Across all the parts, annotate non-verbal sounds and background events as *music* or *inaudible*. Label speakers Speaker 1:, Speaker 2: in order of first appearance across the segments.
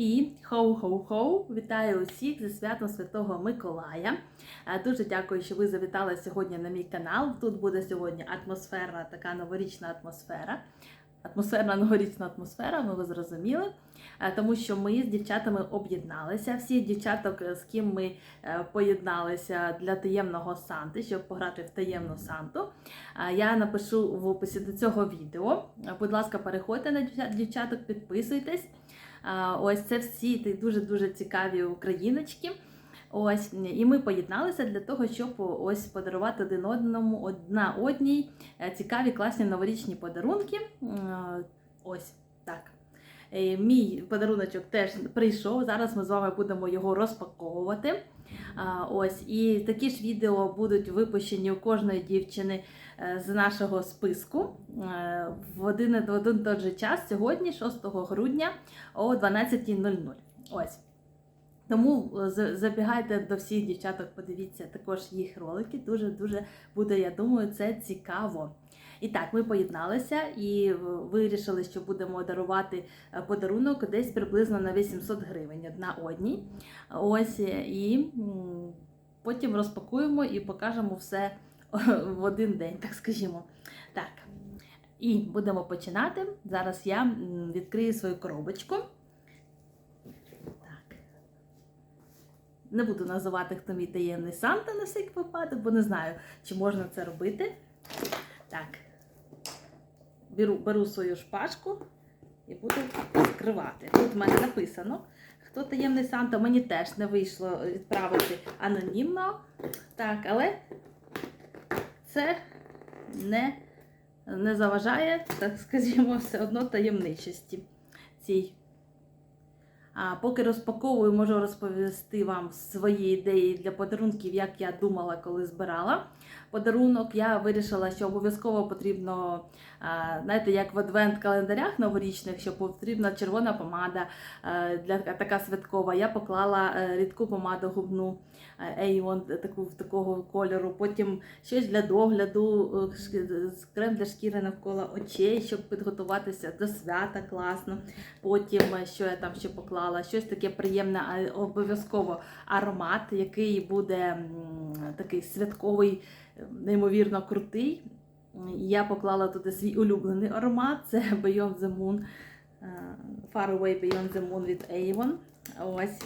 Speaker 1: І хоу-хоу-хоу! Вітаю усіх зі святом Святого Миколая. Е, Дуже дякую, що ви завітали сьогодні на мій канал. Тут буде сьогодні атмосферна, така новорічна атмосфера. Атмосферна новорічна атмосфера, ну ви зрозуміли. Е, Тому що ми з дівчатами об'єдналися. Всі дівчаток, е, з ким ми поєдналися для таємного Санти, щоб пограти в таємну Санту. Я напишу в описі до цього відео. Будь ласка, переходьте на дівчаток, підписуйтесь. Ось це всі дуже-дуже цікаві україночки. Ось, і ми поєдналися для того, щоб ось подарувати один одному одна одній е, цікаві класні новорічні подарунки. Ось так. Е, Мій подаруночок теж прийшов. Зараз ми з вами будемо його розпаковувати. Ось, і такі ж відео будуть випущені у кожної дівчини з нашого списку е, в один, в один той же час сьогодні, 6 грудня о 12.00. Ось. Тому е, забігайте до всіх дівчаток, подивіться також їх ролики. Дуже-дуже буде, я думаю, це цікаво. І так, ми поєдналися і е, вирішили, що будемо дарувати е, подарунок десь приблизно на 800 гривень одна одній. Ось е, і потім розпакуємо і покажемо все *laughs* в один день, так скажімо. Так. І будемо починати. Зараз я відкрию свою коробочку. Так. Не буду називати, хто мій таємний Санта на всякий випадок, бо не знаю, чи можна це робити. Так. Беру, беру свою шпажку і буду відкривати. Тут в мене написано, хто таємний Санта. Мені теж не вийшло відправити анонімно. Так, але це не, не заважає, так скажімо, все одно таємничості цій. А поки розпаковую, можу розповісти вам свої ідеї для подарунків, як я думала, коли збирала подарунок. Я вирішила, що обов'язково потрібно, знаєте, як в адвент-календарях новорічних, що потрібна червона помада для така святкова. Я поклала е, рідку помаду губну е, Avon таку такого кольору. Потім щось для догляду, е, крем для шкіри навколо очей, щоб підготуватися до свята класно. Потім, що я там ще поклала, щось таке приємне, обов'язково аромат, який буде такий святковий, неймовірно крутий. Я поклала туди свій улюблений аромат, це Beyond the Moon, е, Far Away Beyond the Moon від Avon. Ось.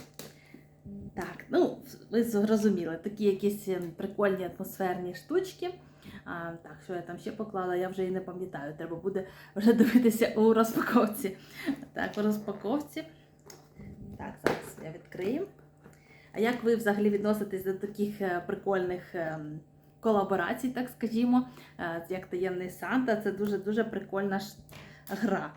Speaker 1: Так, ну, ви зрозуміли, такі якісь ем, прикольні атмосферні штучки. А, так, що я там ще поклала, я вже і не пам'ятаю. Треба буде вже дивитися у розпаковці. Так, у розпаковці. Так, зараз я відкрию. А як ви взагалі відноситесь до таких е, прикольних ем, колаборацій, так скажімо, Е, як таємний Санта? Це дуже-дуже прикольна ж гра.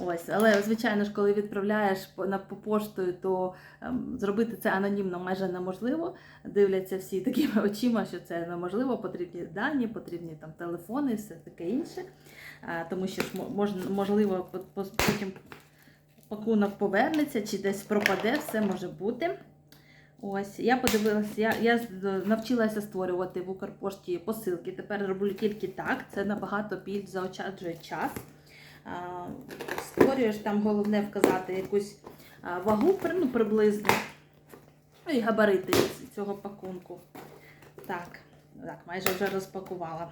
Speaker 1: Ось, але звичайно ж, коли відправляєш на по поштою, то ем, зробити це анонімно майже неможливо. Дивляться всі такими *laughs* очима, що це неможливо. Потрібні дані, потрібні там телефони, все таке інше. А, тому що мож- можливо по- по- потім пакунок повернеться чи десь пропаде, все може бути. Ось, я подивилася, я, я навчилася створювати в Укрпошті посилки. Тепер роблю тільки так. Це набагато більш заощаджує час. Створюєш там головне вказати якусь вагу ну, приблизно. Ну і габарити цього пакунку. Так, так, майже вже розпакувала.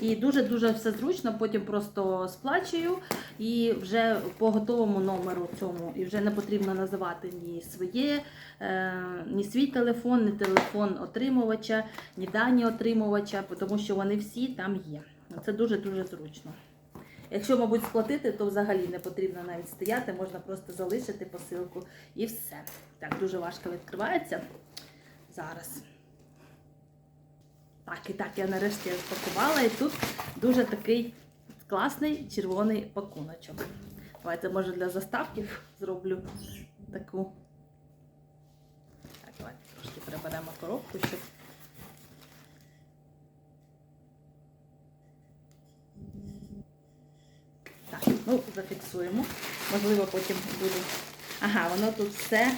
Speaker 1: І дуже-дуже все зручно, потім просто сплачую і вже по готовому номеру цьому. І вже не потрібно називати ні своє, е, ні свій телефон, ні телефон отримувача, ні дані отримувача, тому що вони всі там є. Це дуже-дуже зручно. Якщо, мабуть, сплатити, то взагалі не потрібно навіть стояти, можна просто залишити посилку і все. Так, дуже важко відкривається зараз. Так, і так, я нарешті розпакувала, і тут дуже такий класний червоний пакуночок. Давайте, може, для заставки зроблю таку. Так, давайте трошки приберемо коробку, щоб. Так, ну, зафіксуємо. Можливо, потім буду. Ага, воно тут все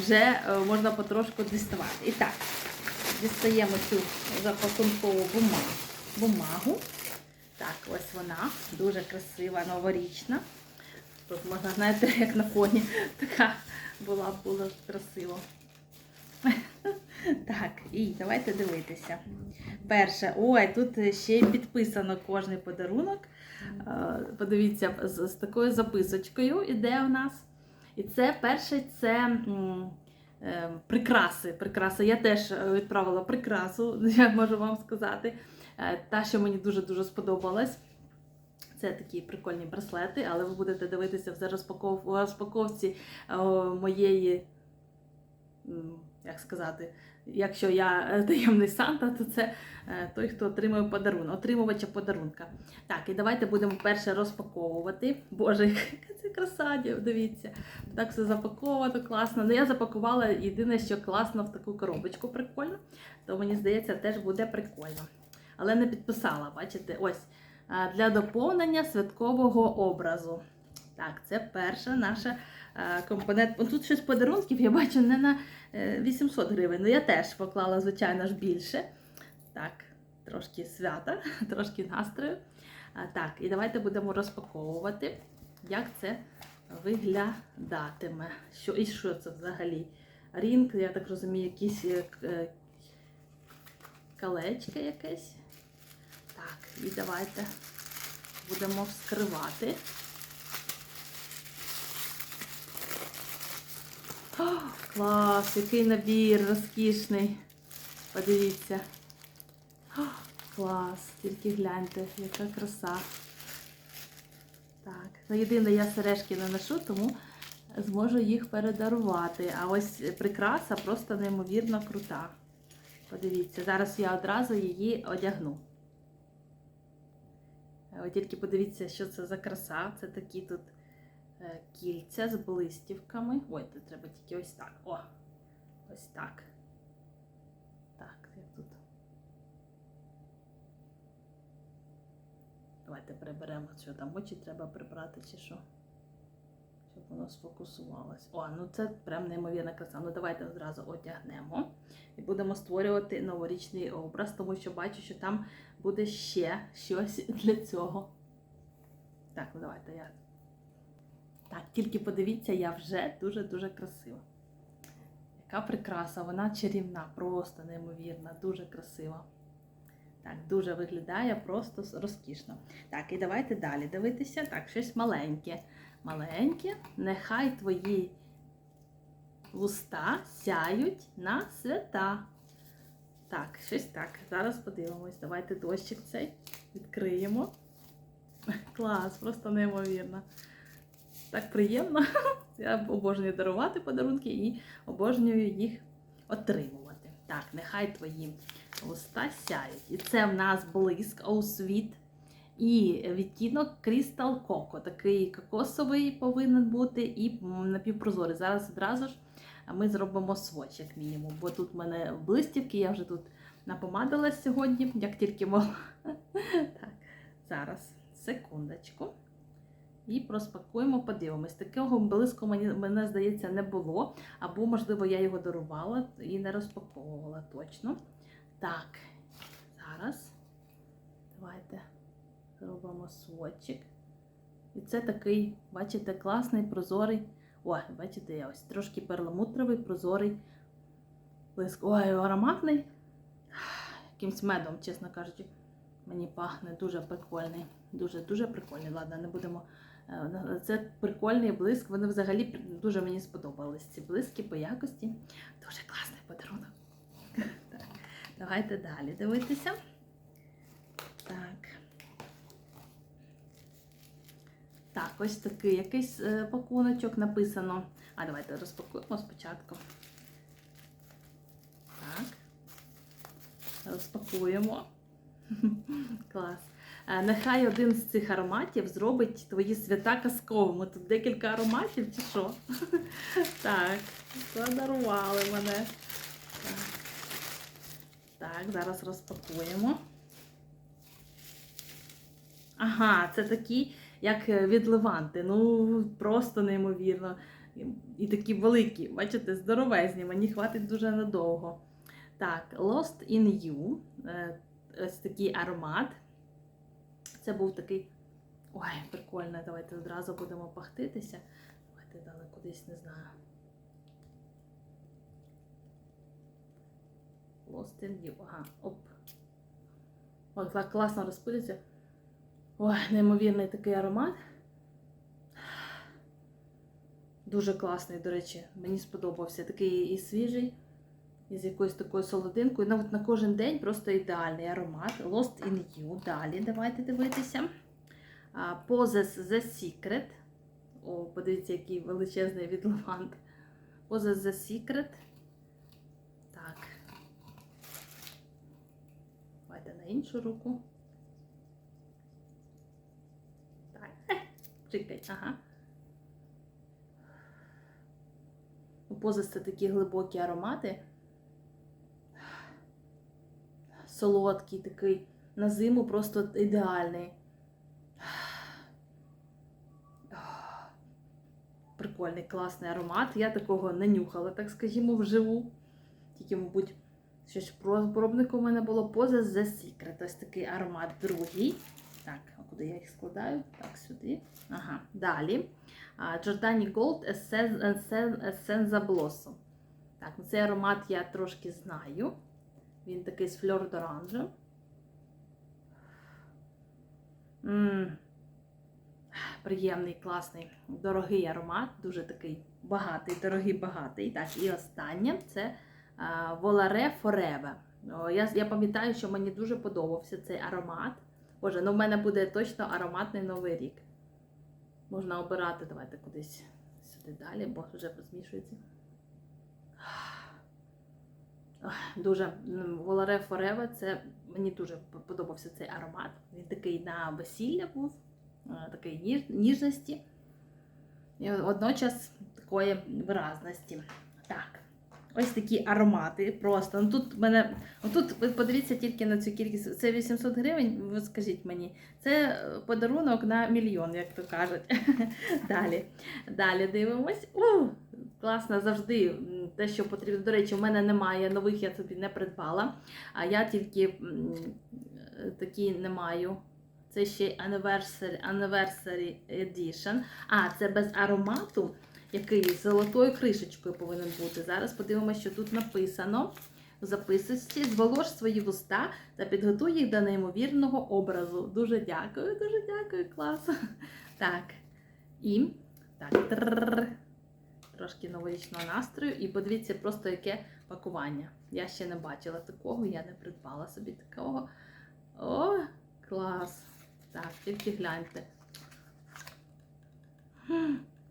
Speaker 1: вже е, можна потрошку діставати. І так, дістаємо цю запакункову бумагу. бумагу. Так, ось вона, дуже красива, новорічна. Тут можна, знаєте, як на фоні. Така була було красиво. *laughs* Так, і давайте дивитися. Перше, ой, тут ще й підписано кожний подарунок. Е, Подивіться, з, з такою записочкою іде у нас. І це перше це прикраси. прикраси. Я теж е, відправила прикрасу, *laughs* я можу вам сказати. Е, Та, що мені дуже-дуже сподобалась. Це такі прикольні браслети, але ви будете дивитися в розпаков... розпаковці е, моєї, як сказати, якщо я е, таємний Санта, то це е, той, хто отримує подарунок, отримувача подарунка. Так, і давайте будемо перше розпаковувати. Боже, *laughs* яка це краса, дивіться. Так все запаковано, класно. Ну, я запакувала єдине, що класно в таку коробочку прикольно, то мені здається, теж буде прикольно. Але не підписала, бачите, ось для доповнення святкового образу. Так, це перша наша а, компонент. Тут щось подарунків, я бачу, не на е, 800 гривень. Ну я теж поклала, звичайно ж, більше. Так, трошки свята, *laughs* трошки настрою. Так, і давайте будемо розпаковувати, як це виглядатиме. Що, і що це взагалі? Рінг, я так розумію, якісь е, е, колечко якесь. Так, і давайте будемо вскривати. О, клас, який набір розкішний. Подивіться. О, клас, тільки гляньте, яка краса. Так, ну єдине, я сережки не ношу, тому зможу їх передарувати. А ось прикраса просто неймовірно крута. Подивіться, зараз я одразу її одягну. Е, Тільки подивіться, що це за краса. Це такі тут кільця з блистівками. Ой, тут треба тільки ось так. О! Ось так. Так, як тут. Давайте приберемо, що там очі треба прибрати чи що. Щоб воно сфокусувалось. О, ну це прям неймовірна краса. Ну давайте одразу одягнемо і будемо створювати новорічний образ, тому що бачу, що там буде ще щось для цього. Так, ну давайте я. Так, тільки подивіться, я вже дуже-дуже красива. Яка прикраса, вона чарівна, просто неймовірна, дуже красива. Так, дуже виглядає просто розкішно. Так, і давайте далі дивитися. Так, щось маленьке. Маленьке, нехай твої вуста сяють на свята. Так, щось так. Зараз подивимось. Давайте дощик цей відкриємо. *laughs* Клас, просто неймовірно. Так приємно. *laughs* Я обожнюю дарувати подарунки і обожнюю їх отримувати. Так, нехай твої вуста сяють. І це в нас блиск Оу Sweet. І відтінок Crystal Coco. Такий кокосовий повинен бути і напівпрозорий. Зараз одразу ж ми зробимо своч, як мінімум. Бо тут в мене блистівки, я вже тут напомадилась сьогодні, як тільки могла. *laughs* Так, зараз, секундочку. І проспакуємо, подивимось. Такого блиску мені мене здається не було. Або, можливо, я його дарувала і не розпаковувала точно. Так, зараз давайте зробимо сводчик. І це такий, бачите, класний, прозорий. Ой, бачите, я ось трошки перламутровий, прозорий блиск. Ой, ароматний. Якимсь медом, чесно кажучи, мені пахне дуже прикольний. Дуже-дуже прикольний. Ладно, не будемо. Е, Це прикольний блиск. Вони взагалі дуже мені сподобались. Ці блиски по якості. Дуже класний подарунок. *laughs* Так, давайте далі дивитися. Так. Так, ось такий якийсь е, пакуночок написано. А давайте розпакуємо спочатку. Так. Розпакуємо. *laughs* Клас. Е, Нехай один з цих ароматів зробить твої свята казковими. Тут декілька ароматів чи що? *laughs* Так, подарували мене. Так. Зараз розпакуємо. Ага, це такі, як е, від Леванти. Ну, просто неймовірно. І- І такі великі, бачите, здоровезні, мені хватить дуже надовго. Так, Lost in You. Е, Ось такий аромат. Це був такий Ой, прикольно, давайте одразу будемо пахтитися. Давайте дали кудись, не знаю. Lost. Ага, оп. Ой, так класно розпилиться. Ой, неймовірний такий аромат. Дуже класний, до речі, мені сподобався. Такий і свіжий, з якоюсь такою солодинкою. От на кожен день просто ідеальний аромат. Lost in You. Далі давайте дивитися. Poses The Secret. О, подивіться, який величезний від лаванд. Poses The Secret. Так. Давайте на іншу руку. Так. Чекай, ага. У це такі глибокі аромати. Солодкий такий. На зиму просто ідеальний. Прикольний, класний аромат. Я такого не нюхала, так скажімо, вживу. Тільки, мабуть, щось про пробнику в мене було поза The Secret. Ось такий аромат другий. Так, а куди я їх складаю? Так, сюди. Ага, далі. Giordani Gold Essenza Blossom. Так, ну цей аромат я трошки знаю. Він такий з фльор d'orange. М, Приємний, класний, дорогий аромат, дуже такий багатий, дорогий, багатий. Так, і останнє це Forever. О, я, я пам'ятаю, що мені дуже подобався цей аромат. Боже, ну в мене буде точно ароматний новий рік. Можна обирати, давайте кудись сюди далі, бо вже змішується. Дуже Volare Forever, це мені дуже подобався цей аромат. Він такий на весілля був, е, такий ніж, ніжності і водночас такої виразності. Так, ось такі аромати. Просто. Ну, тут мене, ну, тут ви подивіться тільки на цю кількість. Це 800 гривень, ви скажіть мені. Це е, подарунок на мільйон, як то кажуть. *laughs* Далі. Далі дивимось. Класно завжди те, що потрібно. До речі, в мене немає нових, я собі не придбала. А я тільки е, такі не маю. Це ще Anniversary, Anniversary Edition. А, це без аромату, який з золотою кришечкою повинен бути. Зараз подивимося, що тут написано в записості. Зволож свої вуста та підготуй їх до неймовірного образу. Дуже дякую, дуже дякую, клас. *laughs* Так. І так. Трошки новорічного настрою. І подивіться просто яке пакування. Я ще не бачила такого, я не придбала собі такого. О, клас! Так, тільки гляньте.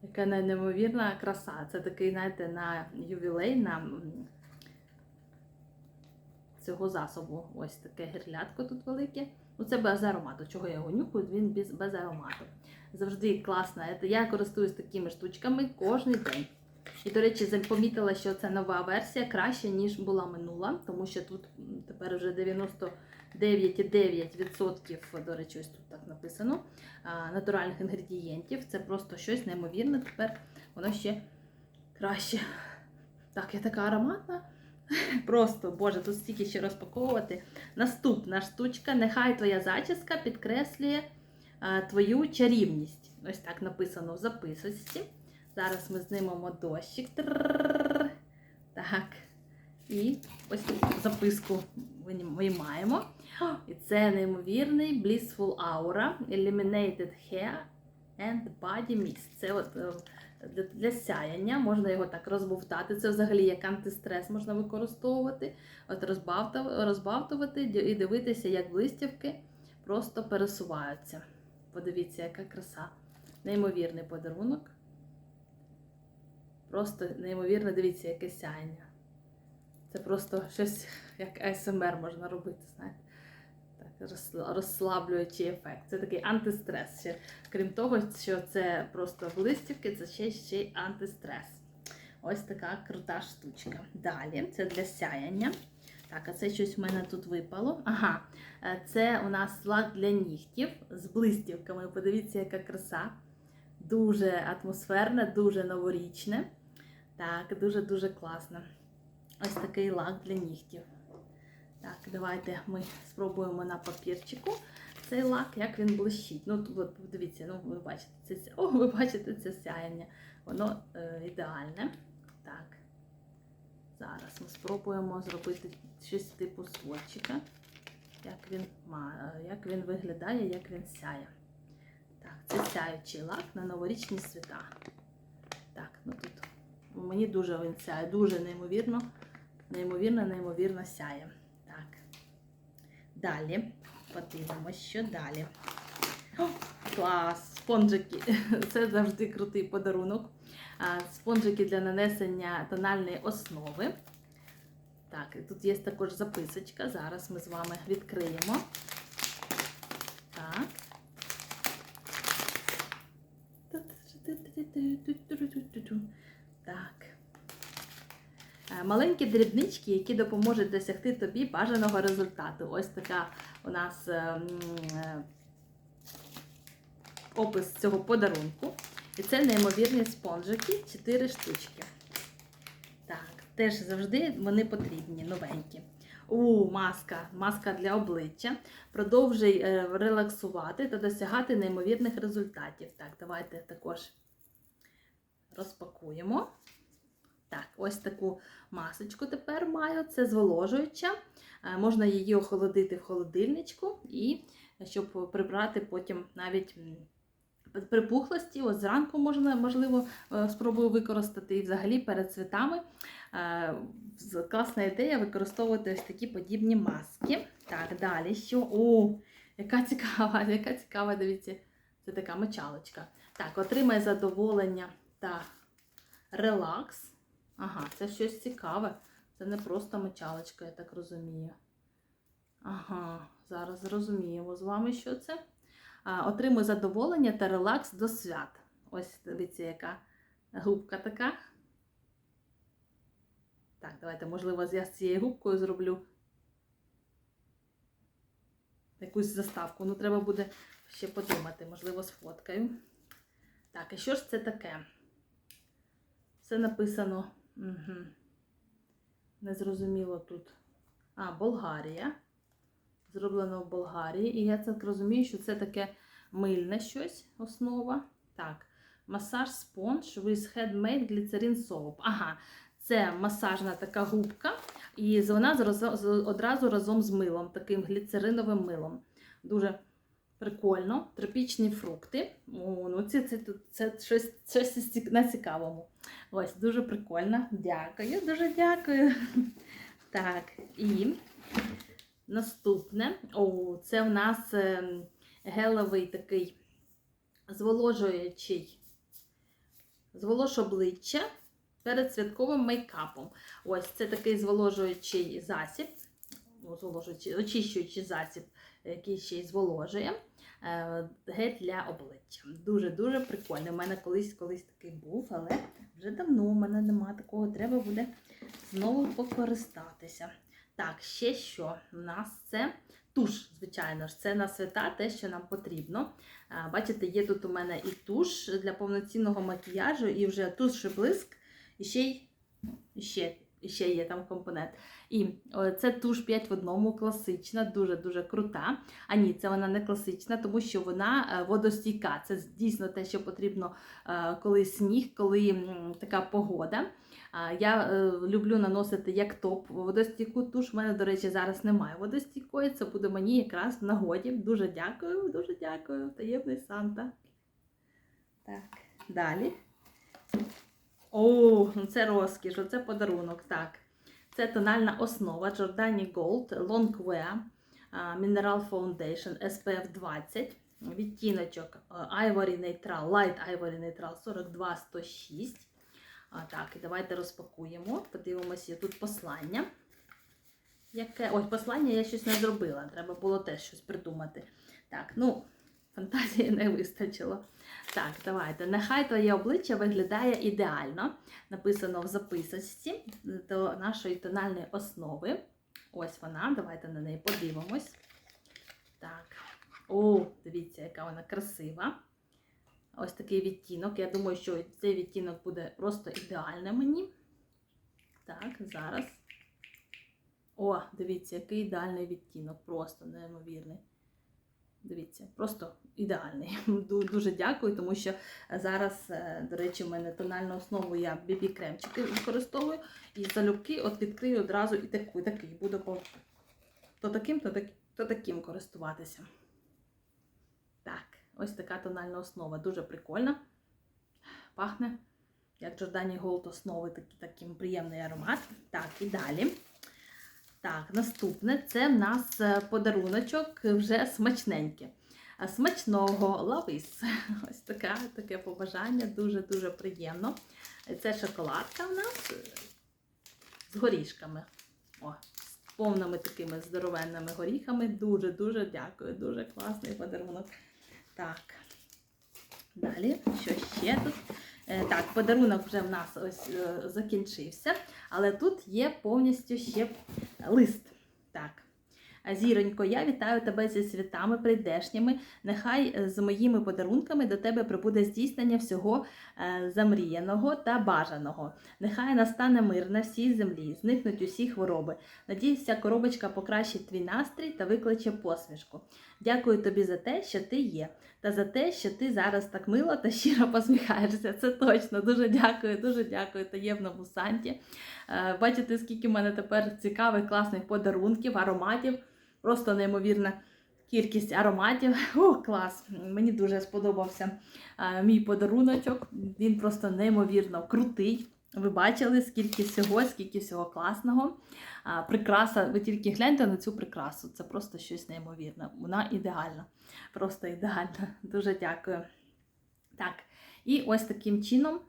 Speaker 1: Яка неймовірна краса. Це такий, знаєте, на ювілей, на цього засобу. Ось таке гірлядко тут велике. Ну, це без аромату. Чого я його нюхаю? Він без, без аромату. Завжди класно. Я користуюсь такими штучками кожен день. І, до речі, помітила, що це нова версія краще, ніж була минула, тому що тут тепер вже 99,9%, до речі, ось тут так написано, натуральних інгредієнтів. Це просто щось неймовірне. Тепер воно ще краще. Так, я така ароматна. Просто, Боже, тут стільки ще розпаковувати. Наступна штучка. Нехай твоя зачіска підкреслює а, твою чарівність. Ось так написано в записочці. Зараз ми знімемо дощик. Так. І ось таку записку виймаємо. І це неймовірний Blissful Aura Eliminated Hair and Body Mist. Це от е, для, для сяяння, можна його так розбовтати. Це взагалі як антистрес можна використовувати. От розбавтувати і дивитися, як блистівки просто пересуваються. Подивіться, яка краса. Неймовірний подарунок. Просто неймовірно, дивіться, яке сяєння. Це просто щось як АСМР можна робити, знаєте. Розслаблюючий ефект. Це такий антистрес. Ще, крім того, що це просто блистівки, це ще, ще й антистрес. Ось така крута штучка. Далі це для сяяння. Так, а це щось в мене тут випало. Ага, е, це у нас лак для нігтів з блистівками. Подивіться, яка краса. Дуже атмосферне, дуже новорічне. Так, дуже-дуже класно. Ось такий лак для нігтів. Так, давайте ми спробуємо на папірчику. цей лак, як він блищить. Ну, от, дивіться, ну ви бачите, це, о, ви бачите це сяяння. Воно е, ідеальне. Так. Зараз ми спробуємо зробити щось типу сводчика. Як він, е, як він виглядає, як він сяє. Так, це сяючий лак на новорічні свята. Так, ну тут мені дуже він сяє, дуже неймовірно, неймовірно, неймовірно сяє. Далі подивимось, що далі. О, клас! Спонжики. *laughs* Це завжди крутий подарунок. Спонжики для нанесення тональної основи. Так, тут є також записочка. Зараз ми з вами відкриємо. Так. Так. Е, Маленькі дрібнички, які допоможуть досягти тобі бажаного результату. Ось така у нас е, е, опис цього подарунку. І це неймовірні спонжики, 4 штучки. Так, теж завжди вони потрібні, новенькі. У, маска, маска для обличчя. Продовжуй релаксувати та досягати неймовірних результатів. Так, давайте також розпакуємо. Так, ось таку масочку тепер маю. Це зволожуюча. Е, Можна її охолодити в холодильничку і щоб прибрати потім навіть припухлості. Ось зранку можна, можливо, е, спробую використати і взагалі перед святами. Е, Класна ідея використовувати ось такі подібні маски. Так, далі що? О, яка цікава, *laughs* яка цікава, дивіться, це така мочалочка. Так, отримай задоволення та релакс. Ага, це щось цікаве. Це не просто мочалочка, я так розумію. Ага, зараз зрозуміємо з вами, що це. А, отримуй задоволення та релакс до свят. Ось дивіться, яка губка така. Так, давайте, можливо, я з цією губкою зроблю якусь заставку. Ну, треба буде ще подумати, можливо, з фоткою. Так, і що ж це таке? Все написано. Угу. Незрозуміло тут. А, Болгарія. Зроблено в Болгарії. І я так розумію, що це таке мильне щось, основа. Так, масаж спонж with handmade glycerin soap. Ага, це масажна така губка, і вона одразу разом з милом, таким гліцериновим милом. Дуже прикольно. Тропічні фрукти. О, ну це, це, це, щось, щось на цікавому. Ось, дуже прикольно. Дякую, дуже дякую. *laughs* Так, і наступне. О, це в нас ем, гелевий такий зволожуючий зволож обличчя перед святковим мейкапом. Ось це такий зволожуючий засіб, ну, зволожуючий, очищуючий засіб, який ще й зволожує. Е, Гель для обличчя. Дуже-дуже прикольний. У мене колись колись такий був, але вже давно у мене немає такого. Треба буде знову покористатися. Так, ще що? У нас це туш, звичайно ж, це на свята те, що нам потрібно. Бачите, є тут у мене і туш для повноцінного макіяжу, і вже туш і блиск, і ще й ще, ще є там компонент. І це туш 5 в одному, класична, дуже-дуже крута. А ні, це вона не класична, тому що вона е, водостійка. Це дійсно те, що потрібно, е, коли сніг, коли така погода. Я е, люблю наносити як топ водостійку туш. У мене, до речі, зараз немає водостійкої. Це буде мені якраз в нагоді. Дуже дякую, дуже дякую. Таємний Санта. Так, далі. О, це розкіш, оце подарунок. Так. Це тональна основа Giordani Gold Longwear а, Mineral Foundation SPF 20. Відтіночок Ivory Neutral, Light Ivory Neutral 42 106. Так, і давайте розпакуємо. Подивимося, тут послання. Яке? Ой, послання я щось не зробила. Треба було теж щось придумати. Так, ну, фантазії не вистачило. Так, давайте. Нехай твоє обличчя виглядає ідеально. Написано в записочці до нашої тональної основи. Ось вона. Давайте на неї подивимось. Так. О, дивіться, яка вона красива. Ось такий відтінок. Я думаю, що цей відтінок буде просто ідеальний мені. Так, зараз. О, дивіться, який ідеальний відтінок, просто неймовірний. Дивіться, просто ідеальний. *laughs* Дуже дякую, тому що зараз, е, до речі, в мене тональну основу я BB кремчики використовую. І залюбки от відкрию одразу і таку, такий. Буду по то таким, то, так, то таким користуватися. Так, ось така тональна основа. Дуже прикольна. Пахне, як Джордані Голд основи, такий, таким приємний аромат. Так, і далі. Так, наступне це в нас е, подаруночок вже смачненьке. Смачного лавис. *laughs* Ось така, таке побажання, дуже-дуже приємно. Це шоколадка в нас е, з горішками. О, з повними такими здоровенними горіхами. Дуже-дуже дякую. Дуже класний подарунок. Так. Далі, що ще тут? Е, Так, подарунок вже в нас ось е, закінчився, але тут є повністю ще лист. Так. Зіронько, я вітаю тебе зі святами прийдешніми. Нехай е, з моїми подарунками до тебе прибуде здійснення всього замріяного та бажаного. Нехай настане мир на всій землі, зникнуть усі хвороби. Надіюсь, ця коробочка покращить твій настрій та викличе посмішку. Дякую тобі за те, що ти є, та за те, що ти зараз так мило та щиро посміхаєшся. Це точно. Дуже дякую, дуже дякую таємному Санті. Е, Бачите, скільки в мене тепер цікавих, класних подарунків, ароматів. Просто неймовірна кількість ароматів. О, клас! Мені дуже сподобався е, мій подаруночок. Він просто неймовірно крутий. Ви бачили, скільки всього, скільки всього класного. А, прикраса, ви тільки гляньте на цю прикрасу. Це просто щось неймовірне. Вона ідеальна. Просто ідеальна. *laughs* Дуже дякую. Так, і ось таким чином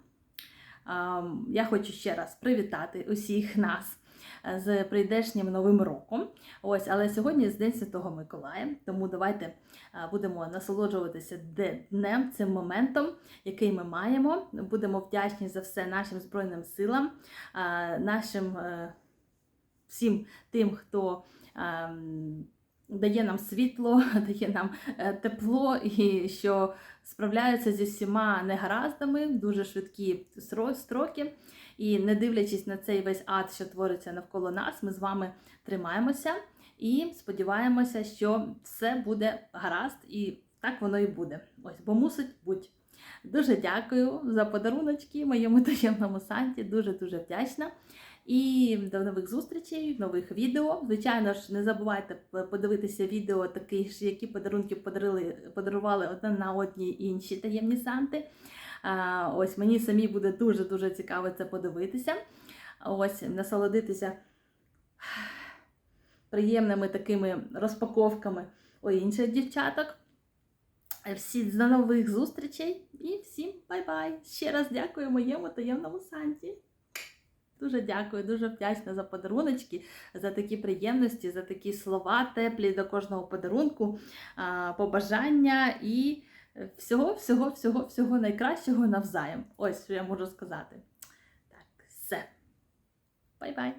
Speaker 1: я хочу ще раз привітати усіх нас з прийдешнім новим роком. Ось, але сьогодні з День Святого Миколая, тому давайте е, будемо насолоджуватися днем, цим моментом, який ми маємо. Будемо вдячні за все нашим Збройним силам, е, нашим е, всім тим, хто. ем, Дає нам світло, *laughs* дає нам тепло і що справляються зі всіма негараздами, дуже швидкі строки. І не дивлячись на цей весь ад, що твориться навколо нас, ми з вами тримаємося і сподіваємося, що все буде гаразд, і так воно і буде. Ось, бо мусить бути. Дуже дякую за подаруночки моєму таємному санті. Дуже дуже вдячна. І до нових зустрічей, нових відео. Звичайно ж, не забувайте подивитися відео, такі ж, які подарунки подарили, подарували одна на одній інші таємні санти. Ось мені самі буде дуже дуже цікаво це подивитися. Ось насолодитися приємними такими розпаковками у інших дівчаток. Всі до нових зустрічей і всім бай-бай! Ще раз дякую моєму таємному Санті. Дуже дякую, дуже вдячна за подаруночки, за такі приємності, за такі слова теплі до кожного подарунку, побажання і всього, всього, всього, всього найкращого навзаєм. Ось що я можу сказати. Так, все. Бай-бай!